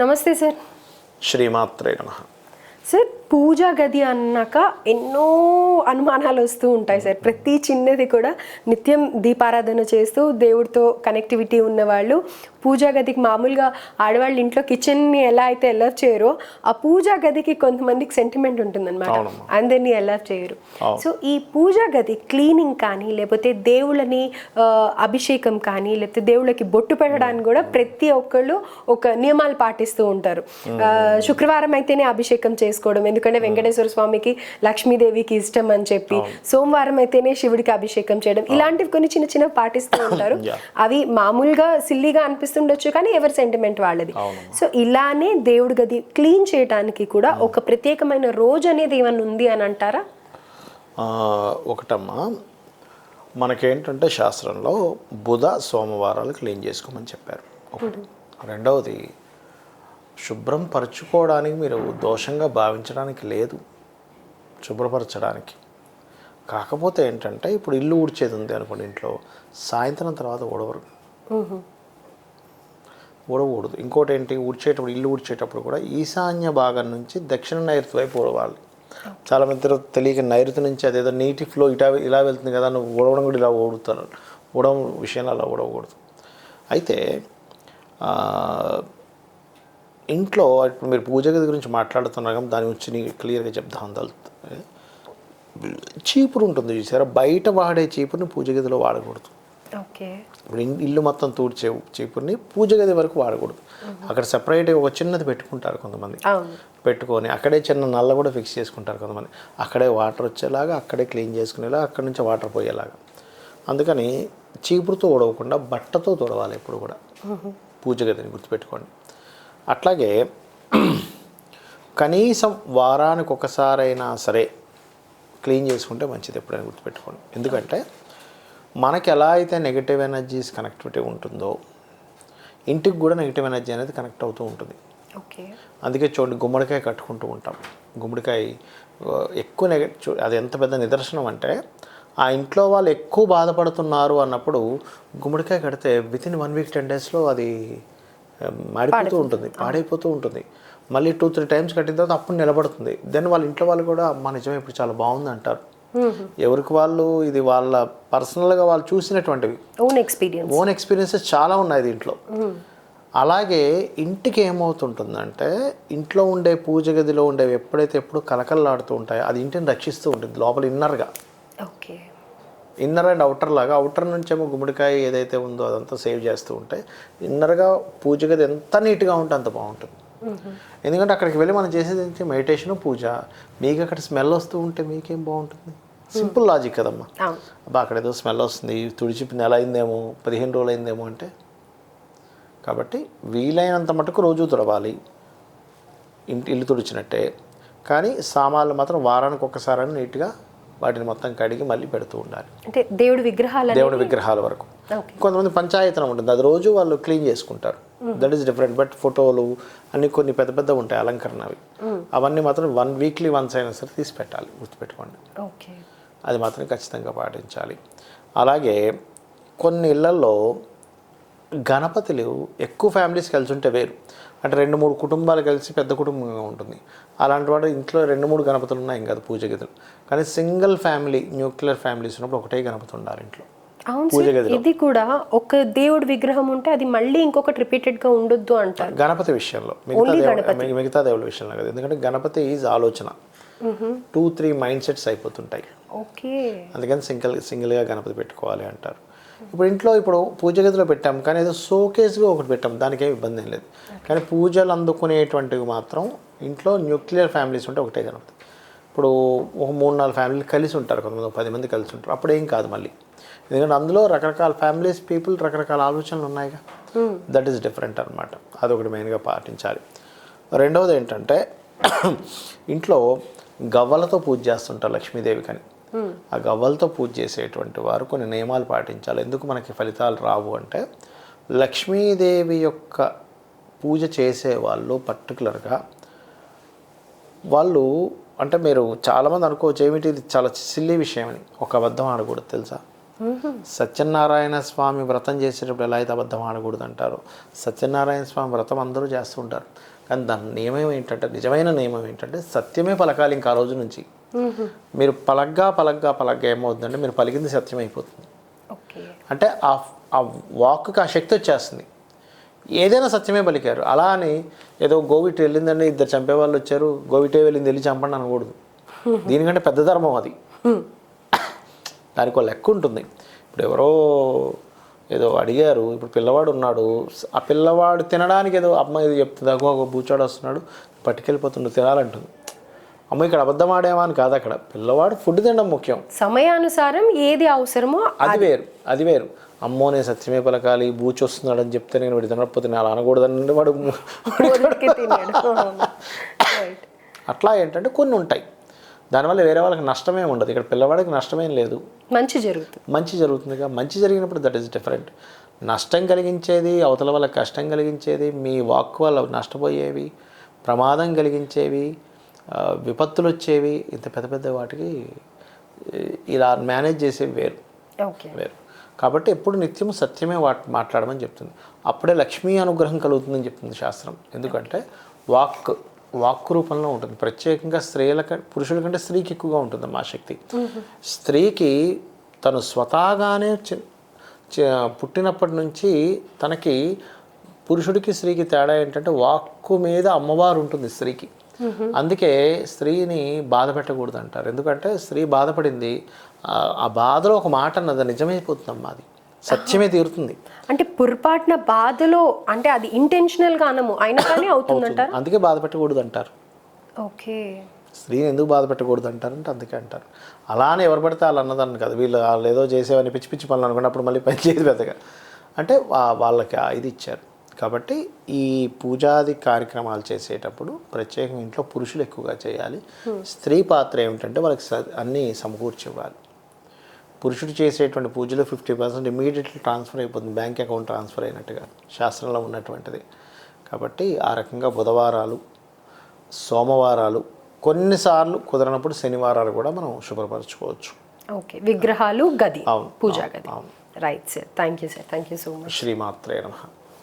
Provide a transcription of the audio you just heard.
నమస్తే సార్. శ్రీమాత్రే నమ. సార్ పూజా గది అన్నాక ఎన్నో అనుమానాలు వస్తూ ఉంటాయి సార్. ప్రతి చిన్నది కూడా నిత్యం దీపారాధన చేస్తూ దేవుడితో కనెక్టివిటీ ఉన్నవాళ్ళు పూజా గదికి మామూలుగా ఆడవాళ్ళు ఇంట్లో కిచెన్ని ఎలా అయితే ఎలవ్ చేయరో ఆ పూజా గదికి కొంతమందికి సెంటిమెంట్ ఉంటుందన్నమాట. అందరినీ ఎలవ్ చేయరు. సో ఈ పూజా గది క్లీనింగ్ కానీ లేకపోతే దేవుళ్ళని అభిషేకం కానీ లేకపోతే దేవుళ్ళకి బొట్టు పెట్టడానికి కూడా ప్రతి ఒక్కళ్ళు ఒక నియమాలు పాటిస్తూ ఉంటారు. శుక్రవారం అయితేనే అభిషేకం చేసుకోవడం ఎందుకంటే వెంకటేశ్వర స్వామికి లక్ష్మీదేవికి ఇష్టం అని చెప్పి సోమవారం అయితేనే శివుడికి అభిషేకం చేయడం. ఇలాంటివి కొన్ని చిన్న చిన్న పాటిస్తూ ఉంటారు. అవి మామూలుగా సిల్లీగా అనిపిస్తుండొచ్చు కానీ ఎవరి సెంటిమెంట్ వాళ్ళది. సో ఇలానే దేవుడి గది క్లీన్ చేయడానికి కూడా ఒక ప్రత్యేకమైన రోజు అనేది ఏమన్నా ఉంది అని అంటారా? ఒకటమ్మా మనకేంటంటే శాస్త్రంలో బుధ సోమవారాలు క్లీన్ చేసుకోమని చెప్పారు. ఒకటి రెండవది శుభ్రం పరుచుకోవడానికి మీరు దోషంగా భావించడానికి లేదు. శుభ్రపరచడానికి. కాకపోతే ఏంటంటే ఇప్పుడు ఇల్లు ఊడ్చేది ఉంది అనుకోండి ఇంట్లో సాయంత్రం తర్వాత ఊడవరు. ఊడకూడదు. ఇంకోటి ఏంటి ఊడ్చేటప్పుడు ఇల్లు ఊడ్చేటప్పుడు కూడా ఈశాన్య భాగం నుంచి దక్షిణ నైరుతి వైపు ఊడవాలి. చాలా మంది తెలియక నైరుతి నుంచి అదేదో నీటి ఫ్లో ఇటా ఇలా వెళ్తుంది కదా నువ్వు ఊడవడం కూడా ఇలా ఊడుతారు. ఊడవం విషయంలో అలా ఊడకూడదు. అయితే ఇంట్లో ఇప్పుడు మీరు పూజ గది గురించి మాట్లాడుతున్నారు కానీ దాని గురించి నీకు క్లియర్గా చెప్దాం తలుతుంది చీపురు ఉంటుంది చూసారా? బయట వాడే చీపురుని పూజ గదిలో వాడకూడదు. ఓకే. ఇప్పుడు ఇల్లు మొత్తం తూడ్చే చీపుర్ని పూజ గది వరకు వాడకూడదు. అక్కడ సపరేట్గా ఒక చిన్నది పెట్టుకుంటారు కొంతమంది. పెట్టుకొని అక్కడే చిన్న నల్ల కూడా ఫిక్స్ చేసుకుంటారు కొంతమంది. అక్కడే వాటర్ వచ్చేలాగా అక్కడే క్లీన్ చేసుకునేలా అక్కడి నుంచి వాటర్ పోయేలాగా. అందుకని చీపురుతో ఉడవకుండా బట్టతో తుడవాలి ఎప్పుడు కూడా. పూజ గదిని గుర్తుపెట్టుకోండి. అట్లాగే కనీసం వారానికి ఒకసారైనా సరే క్లీన్ చేసుకుంటే మంచిది ఎప్పుడైనా గుర్తుపెట్టుకోండి. ఎందుకంటే మనకి ఎలా అయితే నెగిటివ్ ఎనర్జీస్ కనెక్టివిటీ ఉంటుందో ఇంటికి కూడా నెగిటివ్ ఎనర్జీ అనేది కనెక్ట్ అవుతూ ఉంటుంది. అందుకే చూడండి గుమ్మడికాయ కట్టుకుంటూ ఉంటాం. గుమ్మడికాయ ఎక్కువ నెగ చూ అది ఎంత పెద్ద నిదర్శనం అంటే ఆ ఇంట్లో వాళ్ళు ఎక్కువ బాధపడుతున్నారు అన్నప్పుడు గుమ్మడికాయ కడితే with in one week ten డేస్లో అది మాడిపోతూ ఉంటుంది పాడైపోతూ ఉంటుంది. మళ్ళీ టూ త్రీ టైమ్స్ కట్టిన తర్వాత అప్పుడు నిలబడుతుంది. దెన్ వాళ్ళ ఇంట్లో వాళ్ళు కూడా అమ్మ నిజమే ఇప్పుడు చాలా బాగుంది అంటారు. ఎవరికి వాళ్ళు ఇది వాళ్ళ పర్సనల్గా వాళ్ళు చూసినటువంటివి. ఓన్ ఎక్స్పీరియన్స్ ఓన్ ఎక్స్పీరియన్సెస్ చాలా ఉన్నాయి దీంట్లో. అలాగే ఇంటికి ఏమవుతుంటుందంటే ఇంట్లో ఉండే పూజ గదిలో ఉండేవి ఎప్పుడైతే ఎప్పుడు కలకల్లాడుతూ ఉంటాయో అది ఇంటిని రక్షిస్తూ ఉంటుంది లోపల ఇన్నర్గా ఓకే. ఇన్నర్ అండ్ అవుటర్ లాగా అవుటర్ నుంచేమో గుమ్మడికాయ ఏదైతే ఉందో అదంతా సేవ్ చేస్తూ ఉంటే ఇన్నర్గా పూజ గది ఎంత నీట్గా ఉంటే అంత బాగుంటుంది. ఎందుకంటే అక్కడికి వెళ్ళి మనం చేసేది ఏంటి? మెడిటేషన్ పూజ. మీకు అక్కడ స్మెల్ వస్తూ ఉంటే మీకేం బాగుంటుంది? సింపుల్ లాజిక్ కదమ్మా. అబ్బా అక్కడ ఏదో స్మెల్ వస్తుంది తుడిచి నెల అయిందేమో పదిహేను రోజులు అయిందేమో అంటే కాబట్టి వీలైనంత మటుకు రోజు తుడవాలి. ఇంటి ఇల్లు తుడిచినట్టే. కానీ సామాన్లు మాత్రం వారానికి ఒక్కసారి నీట్గా వాటిని మొత్తం కడిగి మళ్ళీ పెడుతూ ఉండాలి. అంటే దేవుడి విగ్రహాలు దేవుడి విగ్రహాల వరకు. కొంతమంది పంచాయతనం ఉంటుంది. అది రోజు వాళ్ళు క్లీన్ చేసుకుంటారు. దట్ ఈస్ డిఫరెంట్ బట్ ఫోటోలు అన్ని కొన్ని పెద్ద పెద్ద ఉంటాయి అలంకరణ అవి అవన్నీ మాత్రం వన్ వీక్లీ వన్స్ అయినా సరే తీసి పెట్టాలి గుర్తుపెట్టుకోండి. ఓకే. అది మాత్రం ఖచ్చితంగా పాటించాలి. అలాగే కొన్ని ఇళ్ళలో గణపతులు ఎక్కువ ఫ్యామిలీస్ కలిసి ఉంటే వేరు. అంటే రెండు మూడు కుటుంబాలు కలిసి పెద్ద కుటుంబంగా ఉంటుంది. అలాంటి వాడు ఇంట్లో రెండు మూడు గణపతులు ఉన్నాయి కాదు పూజ గదులు. కానీ సింగిల్ ఫ్యామిలీ న్యూక్లియర్ ఫ్యామిలీస్ ఉన్నప్పుడు ఒకటే గణపతి ఉండాలి ఇంట్లో. అవును. ఇది కూడా ఒక దేవుడి విగ్రహం ఉంటే అది మళ్ళీ ఇంకొకటి రిపీటెడ్గా ఉండొద్దు అంటారు. గణపతి విషయంలో. మిగతా దేవుడు విషయంలో కదా. ఎందుకంటే గణపతి ఈజ్ ఆలోచన. టూ త్రీ మైండ్ సెట్స్ అయిపోతుంటాయి. ఓకే. అందుకని సింగిల్ సింగిల్గా గణపతి పెట్టుకోవాలి అంటారు. ఇప్పుడు ఇంట్లో ఇప్పుడు పూజ గదిలో పెట్టాం కానీ ఏదో షోకేస్గా ఒకటి పెట్టాం దానికి ఏమి ఇబ్బంది ఏం లేదు. కానీ పూజలు అందుకునేటువంటివి మాత్రం ఇంట్లో న్యూక్లియర్ ఫ్యామిలీస్ ఉంటే ఒకటే గణపతి ఇప్పుడు ఒక మూడు నాలుగు ఫ్యామిలీలు కలిసి ఉంటారు కొంతమంది పది మంది కలిసి ఉంటారు. అప్పుడు ఏం కాదు మళ్ళీ. ఎందుకంటే అందులో రకరకాల ఫ్యామిలీస్ పీపుల్ రకరకాల ఆలోచనలు ఉన్నాయిగా దట్ ఈస్ డిఫరెంట్ అనమాట అదొకటి మెయిన్గా పాటించాలి. రెండవది ఏంటంటే ఇంట్లో గవ్వలతో పూజ చేస్తుంటారు లక్ష్మీదేవి కానీ. ఆ గవ్వలతో పూజ చేసేటువంటి వారు కొన్ని నియమాలు పాటించాలి. ఎందుకు మనకి ఫలితాలు రావు అంటే లక్ష్మీదేవి యొక్క పూజ చేసే వాళ్ళు పర్టికులర్గా వాళ్ళు అంటే మీరు చాలామంది అనుకోవచ్చు ఏమిటి ఇది చాలా సిల్లీ విషయం అని. ఒక అబద్ధం ఆడకూడదు తెలుసా? సత్యనారాయణ స్వామి వ్రతం చేసేటప్పుడు ఎలా అయితే అబద్ధం ఆడకూడదు అంటారు సత్యనారాయణ స్వామి వ్రతం అందరూ చేస్తుంటారు కానీ దాని నియమం ఏంటంటే నిజమైన నియమం ఏంటంటే సత్యమే పలకాలి ఇంకా ఆ రోజు నుంచి. మీరు పలగ్గా పలగ్గా పలగ్గా ఏమవుతుందంటే మీరు పలికింది సత్యం అయిపోతుంది అంటే ఆ ఆ వాక్కి ఆ శక్తి వచ్చేస్తుంది. ఏదైనా సత్యమే పలికారు. అలా అని ఏదో గోవిట్ వెళ్ళిందండి ఇద్దరు చంపే వాళ్ళు వచ్చారు. గోవిటే వెళ్ళింది వెళ్ళి చంపండి అనకూడదు. దీనికంటే పెద్ద ధర్మం అది. దానికి ఒక లెక్క ఉంటుంది. ఇప్పుడు ఎవరో ఏదో అడిగారు ఇప్పుడు పిల్లవాడు ఉన్నాడు. ఆ పిల్లవాడు తినడానికి ఏదో అమ్మ ఏదో చెప్తుంది? అగో ఒక బూచాడు వస్తున్నాడు. పట్టుకెళ్ళిపోతుండు తినాలంటుంది. అమ్మ ఇక్కడ అబద్ధం ఆడేమా అని కాదు అక్కడ. పిల్లవాడు ఫుడ్ తినడం ముఖ్యం. సమయానుసారం ఏది అవసరమో అది వేరు అది వేరు. అమ్మో నేను సత్యమే పలకాలి బూచి వస్తున్నాడు అని చెప్తే నేను వాడి తినకపోతే నేను అలా అనకూడదని వాడు అట్లా ఏంటంటే కొన్ని ఉంటాయి. దానివల్ల వేరే వాళ్ళకి నష్టమే ఉండదు. ఇక్కడ పిల్లవాడికి నష్టమేం లేదు. మంచి జరుగుతుంది. మంచి జరుగుతుందిగా. మంచి జరిగినప్పుడు దట్ ఈస్ డిఫరెంట్ నష్టం కలిగించేది అవతల వాళ్ళకి కష్టం కలిగించేది మీ వాక్ వల్ల నష్టపోయేవి ప్రమాదం కలిగించేవి విపత్తులు వచ్చేవి ఇంత పెద్ద పెద్ద వాటికి ఇలా మేనేజ్ చేసేవి వేరు. ఓకే. వేరు. కాబట్టి ఎప్పుడు నిత్యం సత్యమే వాట్ మాట్లాడమని చెప్తుంది. అప్పుడే లక్ష్మీ అనుగ్రహం కలుగుతుందని చెప్తుంది శాస్త్రం. ఎందుకంటే వాక్ వాక్ రూపంలో ఉంటుంది. ప్రత్యేకంగా స్త్రీల పురుషుల కంటే స్త్రీకి ఎక్కువగా ఉంటుంది మా శక్తి. స్త్రీకి తను స్వతహాగానే చి- పుట్టినప్పటి నుంచి తనకి పురుషుడికి స్త్రీకి తేడా ఏంటంటే వాక్కు మీద అమ్మవారు ఉంటుంది స్త్రీకి. అందుకే స్త్రీని బాధ పెట్టకూడదు అంటారు ఎందుకంటే స్త్రీ బాధపడింది ఆ- బాధలో ఒక మాట అన్నది నిజమైపోతుందమ్మా అది. సత్యమే తీరుతుంది. అంటే పొరపాటున బాధలో అంటే అది ఇంటెన్షనల్గా అనము అయినా కానీ అవుతుందంటారు? అందుకే బాధ పెట్టకూడదు అంటారు ఓకే. స్త్రీని ఎందుకు బాధ పెట్టకూడదు అంటారంటే అందుకే అంటారు. అలానే ఎవరు పడితే వాళ్ళు అన్నదాన్ని కాదు. వీళ్ళు వాళ్ళు ఏదో చేసేవని పిచ్చి పిచ్చి పనులు అనుకున్నప్పుడు మళ్ళీ పని చేయదు పెద్దగా. అంటే వాళ్ళకి ఇది ఇచ్చారు. కాబట్టి ఈ పూజాది కార్యక్రమాలు చేసేటప్పుడు ప్రత్యేకంగా ఇంట్లో పురుషులు ఎక్కువగా చేయాలి. స్త్రీ పాత్ర ఏమిటంటే వాళ్ళకి స- అన్నీ సమకూర్చి ఇవ్వాలి పురుషుడు చేసేటువంటి పూజలో ఫిఫ్టీ పర్సెంట్ ఇమీడియట్లీ ట్రాన్స్ఫర్ అయిపోతుంది. బ్యాంక్ అకౌంట్ ట్రాన్స్ఫర్ అయినట్టుగా శాస్త్రంలో ఉన్నటువంటిది. కాబట్టి ఆ రకంగా బుధవారాలు సోమవారాలు కొన్నిసార్లు కుదరనప్పుడు శనివారాలు కూడా మనం శుభ్రపరచుకోవచ్చు. ఓకే. విగ్రహాలు గది అవును, పూజా గది. అవును. Right sir thank you sir thank you so much శ్రీమాత్రే నమ.